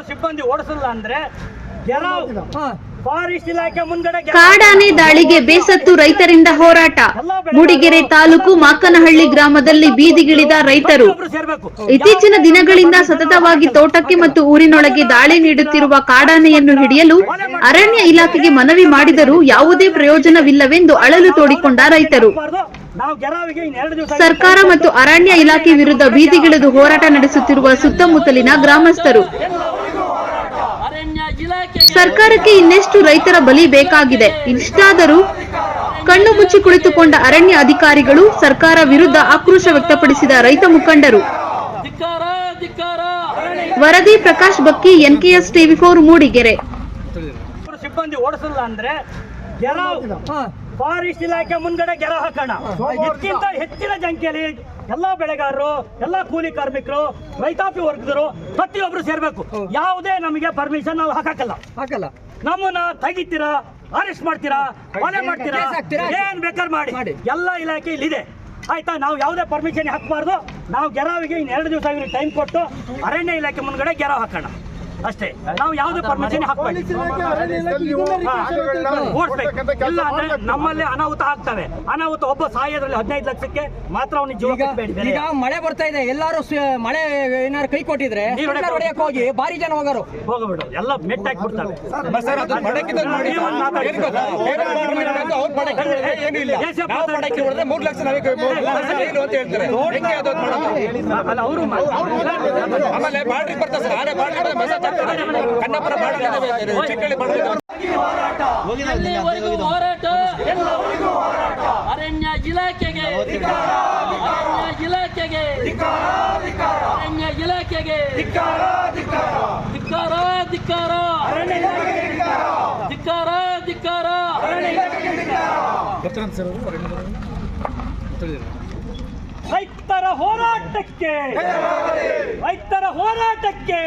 ಪ್ರತಿಯೊಬ್ರು ಸಿಬ್ಬಂದಿ ಓಡಿಸಲ್ಲ ಅಂದ್ರೆ ಕಾಡಾನೆ ದಾಳಿಗೆ ಬೇಸತ್ತು ರೈತರಿಂದ ಹೋರಾಟ. ಮೂಡಿಗೆರೆ ತಾಲೂಕು ಮಾಕನಹಳ್ಳಿ ಗ್ರಾಮದಲ್ಲಿ ಬೀದಿಗಿಳಿದ ರೈತರು. ಇತ್ತೀಚಿನ ದಿನಗಳಿಂದ ಸತತವಾಗಿ ತೋಟಕ್ಕೆ ಮತ್ತು ಊರಿನೊಳಗೆ ದಾಳಿ ನೀಡುತ್ತಿರುವ ಕಾಡಾನೆಯನ್ನು ಹಿಡಿಯಲು ಅರಣ್ಯ ಇಲಾಖೆಗೆ ಮನವಿ ಮಾಡಿದರೂ ಯಾವುದೇ ಪ್ರಯೋಜನವಿಲ್ಲವೆಂದು ಅಳಲು ತೋಡಿಕೊಂಡ ರೈತರು. ಸರ್ಕಾರ ಮತ್ತು ಅರಣ್ಯ ಇಲಾಖೆ ವಿರುದ್ಧ ಬೀದಿಗಿಳಿದು ಹೋರಾಟ ನಡೆಸುತ್ತಿರುವ ಸುತ್ತಮುತ್ತಲಿನ ಗ್ರಾಮಸ್ಥರು. ಸರ್ಕಾರಕ್ಕೆ ಇನ್ನೆಷ್ಟು ರೈತರ ಬಲಿ ಬೇಕಾಗಿದೆ? ಇಷ್ಟಾದರೂ ಕಣ್ಣು ಮುಚ್ಚಿ ಕುಳಿತುಕೊಂಡ ಅರಣ್ಯ ಅಧಿಕಾರಿಗಳು ಸರ್ಕಾರ ವಿರುದ್ಧ ಆಕ್ರೋಶ ವ್ಯಕ್ತಪಡಿಸಿದ ರೈತ ಮುಖಂಡರು. ವರದಿ ಪ್ರಕಾಶ್ ಬಕ್ಕಿ ಎನ್ಕೆಎಸ್ ಟಿವಿ ಫೋರ್ ಮೂಡಿಗೆರೆ. ಸಿಬ್ಬಂದಿ ಓಡಿಸಲ್ಲ ಅಂದ್ರೆ ಫಾರೆಸ್ಟ್ ಇಲಾಖೆ ಮುಂದ್ಗಡೆ ಗೆರ ಹಾಕೋಣ. ಇದಕ್ಕಿಂತ ಹೆಚ್ಚಿನ ಸಂಖ್ಯೆಯಲ್ಲಿ ಎಲ್ಲಾ ಬೆಳೆಗಾರರು ಎಲ್ಲಾ ಕೂಲಿ ಕಾರ್ಮಿಕರು ರೈತಾಪಿ ವರ್ಗದರು ಪ್ರತಿಯೊಬ್ರು ಸೇರ್ಬೇಕು. ಯಾವುದೇ ನಮಗೆ ಪರ್ಮಿಷನ್ ನಾವು ಹಾಕಲ್ಲ ಹಾಕಲ್ಲ. ನಮ್ಮನ್ನ ತೆಗಿತೀರಾ ಅರೆಸ್ಟ್ ಮಾಡ್ತೀರಾ ಕೊಲೆ ಮಾಡ್ತೀರಾ? ಏನ್ ಬೇಕಾದ್ರೆ ಮಾಡಿ. ಎಲ್ಲ ಇಲಾಖೆ ಇಲ್ಲಿದೆ. ಆಯ್ತಾ? ನಾವು ಯಾವುದೇ ಪರ್ಮಿಷನ್ ಹಾಕಬಾರ್ದು. ನಾವು ಗೆರಾವಿಗೆ ಇನ್ನು ಎರಡು ದಿವಸ ಟೈಮ್ ಕೊಟ್ಟು ಅರಣ್ಯ ಇಲಾಖೆ ಮುಂದ್ಗಡೆ ಗೆರಾವ್ ಹಾಕೋಣ. ಅಷ್ಟೇ ನಾವು ಯಾವುದೇ ಪರ್ಮಿಷನ್ ಹಾಕ್ಬೇಕು ಓಡಿಸ್ಬೇಕು ಇಲ್ಲ ಅಂದ್ರೆ ನಮ್ಮಲ್ಲಿ ಅನಾಹುತ ಆಗ್ತವೆ ಅನಾಹುತ ಒಬ್ಬ ಸಾಯೋದ್ರಲ್ಲಿ ಹದಿನೈದು ಲಕ್ಷಕ್ಕೆ ಮಾತ್ರ ಅವನಿಗೆ ಜೀವ ಈಗ ಈಗ ಮಳೆ ಬರ್ತಾ ಇದೆ ಎಲ್ಲಾರು ಸ- ಮಳೆ ಏನಾದ್ರು ಕೈ ಕೊಟ್ಟಿದ್ರೆ ನೀರ್ ಹೊಡ್ಯಕ್ ಹೋಗಿ ಭಾರಿ ಜನ ಹೋಗೋರು ಹೋಗಬೇಡ ಎಲ್ಲ ಬಿಡ್ತಾರೆ ಇಲ್ಲ ದೇಶ ನಾವು ಮೂರು ಲಕ್ಷ ಅವರು ಆಮೇಲೆ ಬಾಡ್ರಿ ಬರ್ತಾರೆ ಸರ್ ಹಾಕ್ತಾರೆ ಕನ್ನಪುರ ಹೋರಾಟ ಅರಣ್ಯ ಇಲಾಖೆಗೆ ಅರಣ್ಯ ಇಲಾಖೆಗೆ ಅರಣ್ಯ ಇಲಾಖೆಗೆ. ಧಿಕ್ಕಾರ ಧಿಕ್ಕಾರ. ಧಿಕ್ಕಾರ ಧಿಕ್ಕಾರ. ರೈತರ ಹೋರಾಟಕ್ಕೆ ರೈತರ ಹೋರಾಟಕ್ಕೆ